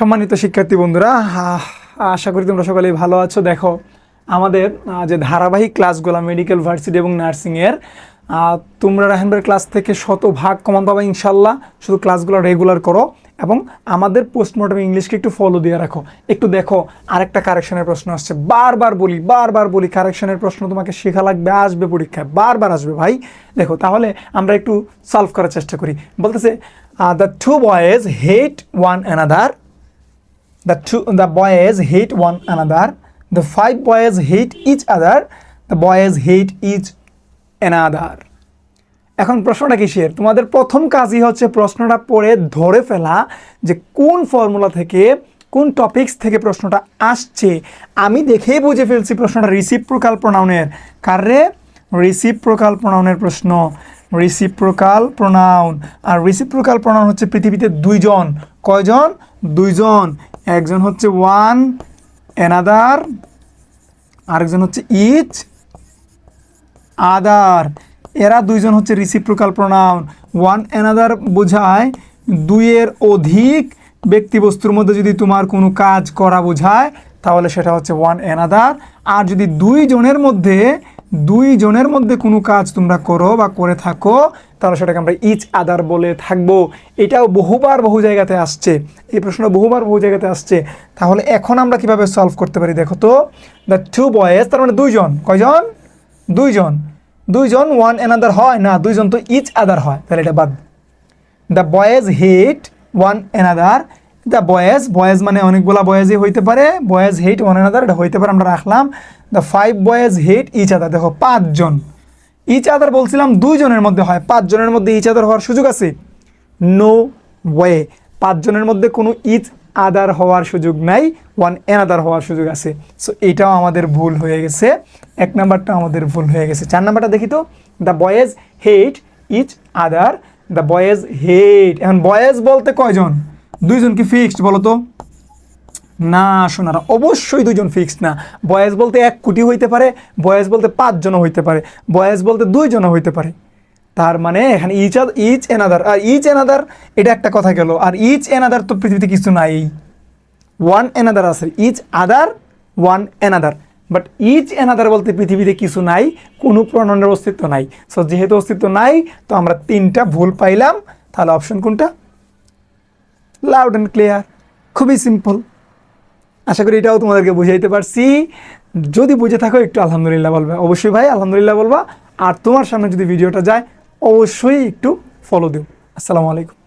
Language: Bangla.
সম্মানিত শিক্ষার্থী বন্ধুরা আশা করি তোমরা সকলেই ভালো আছো। দেখো, আমাদের যে ধারাবাহিক ক্লাসগুলো মেডিকেল ভার্সিটি এবং নার্সিংয়ের তোমরা রাহেনবার ক্লাস থেকে শতভাগ কমান পাবা ইনশাল্লাহ শুধু ক্লাসগুলো রেগুলার করো এবং আমাদের পোস্টমর্টম ইংলিশকে একটু ফলো দিয়ে রাখো। একটু দেখো, আরেকটা কারেকশনের প্রশ্ন আসছে। বারবার বলি বারবার বলি কারেকশনের প্রশ্ন তোমাকে শেখা লাগবে, আসবে পরীক্ষায়, বারবার আসবে ভাই। দেখো, তাহলে আমরা একটু সলভ করার চেষ্টা করি। বলতেছে the two boys hate one another the two, the boys hate one another. The five boys hate each other. The boys hate each another. এখন প্রশ্নটা কিসের? তোমাদের প্রথম কাজই হচ্ছে প্রশ্নটা পড়ে ধরে ফেলা যে কোন ফর্মুলা থেকে, কোন টপিকস থেকে প্রশ্নটা আসছে। আমি দেখেই বুঝে ফেলছি প্রশ্নটা রিসিপ্রোকাল প্রোনাউনের কারে রিসিপ্রোকাল প্রোনাউনের প্রশ্ন। রিসিভ প্রকাল প্রোনাউন আর রিসিপ্রোকাল প্রোনাউন হচ্ছে পৃথিবীতে দুইজন। কয়জন? দুইজন। একজন হচ্ছে ওয়ান অ্যানাদার আরেকজন হচ্ছে ইচ আদার এরা দুইজন হচ্ছে রিসিপ্রোকাল প্রোনাউন ওয়ান অ্যানাদার বোঝায় দুইয়ের অধিক ব্যক্তিবস্তুর মধ্যে যদি তোমার কোনো কাজ করা বোঝায়, তাহলে সেটা হচ্ছে ওয়ান অ্যানাদার আর যদি দুইজনের মধ্যে দুই জনের মধ্যে কোনো কাজ তোমরা করো বা করে থাকো তাহলে সেটাকে আমরা ইচ আদার বলে থাকব। এটাও বহুবার বহু জায়গাতে আসছে। এই প্রশ্নটা বহুবার বহু জায়গাতে আসছে। তাহলে এখন আমরা কীভাবে সলভ করতে পারি দেখো তো? দ্য টু বয়েজ তার মানে দুইজন। কয়জন? দুইজন। দুইজন ওয়ান অ্যানাদার হয় না, দুইজন তো ইচ আদার হয়। তাহলে এটা বাদ। The boys hit one another the boys boys মানে অনেকগুলা বয়েজই হইতে পারে। বয়েজ হেট ওয়ান আদার এটা হইতে পারে, আমরা রাখলাম। The five boys hate each other দেখো, পাঁচজন। ইচ আদার বলছিলাম দুইজনের মধ্যে হয়, পাঁচজনের মধ্যে ইচ আদার হওয়ার সুযোগ আছে? নো ওয়ে পাঁচজনের মধ্যে কোনো ইচ আদার হওয়ার সুযোগ নাই ওয়ান অ্যানাদার হওয়ার সুযোগ আছে। সো এটাও আমাদের ভুল হয়ে গেছে। এক নাম্বারটা আমাদের ভুল হয়ে গেছে। চার নাম্বারটা দেখি তো। The boys hate each other the boys hate এখন বয়েজ বলতে কয়জন? দুইজন কি ফিক্সড বলো তো? না শোনারা অবশ্যই দুজন ফিক্সড না। বয়স বলতে এক কোটি হইতে পারে বয়স বলতে পাঁচজনও হইতে পারে বয়স বলতে দুইজনও হইতে পারে। তার মানে এখানে ইচ ইচ এনাদার আর ইচ এনাদার এটা একটা কথা গেল, আর ইচ এনাদার তো পৃথিবীতে কিছু নাই। ওয়ান এনাদার আছে each other one another but each another বলতে পৃথিবীতে কিছু নাই, কোনো প্রণনের অস্তিত্ব নাই। সো যেহেতু অস্তিত্ব নাই, তো আমরা তিনটা ভুল পাইলাম, তাহলে অপশন কোনটা? লাউড অ্যান্ড ক্লিয়ার খুবই সিম্পল আশা করি এটাও তোমাদেরকে বুঝাইতে পারছি। যদি বুঝে থাকো, একটু আলহামদুলিল্লাহ বলবে। অবশ্যই ভাই, আলহামদুলিল্লাহ বলবা। আর তোমার সামনে যদি ভিডিওটা যায়, অবশ্যই একটু ফলো দিও। আসসালামু আলাইকুম।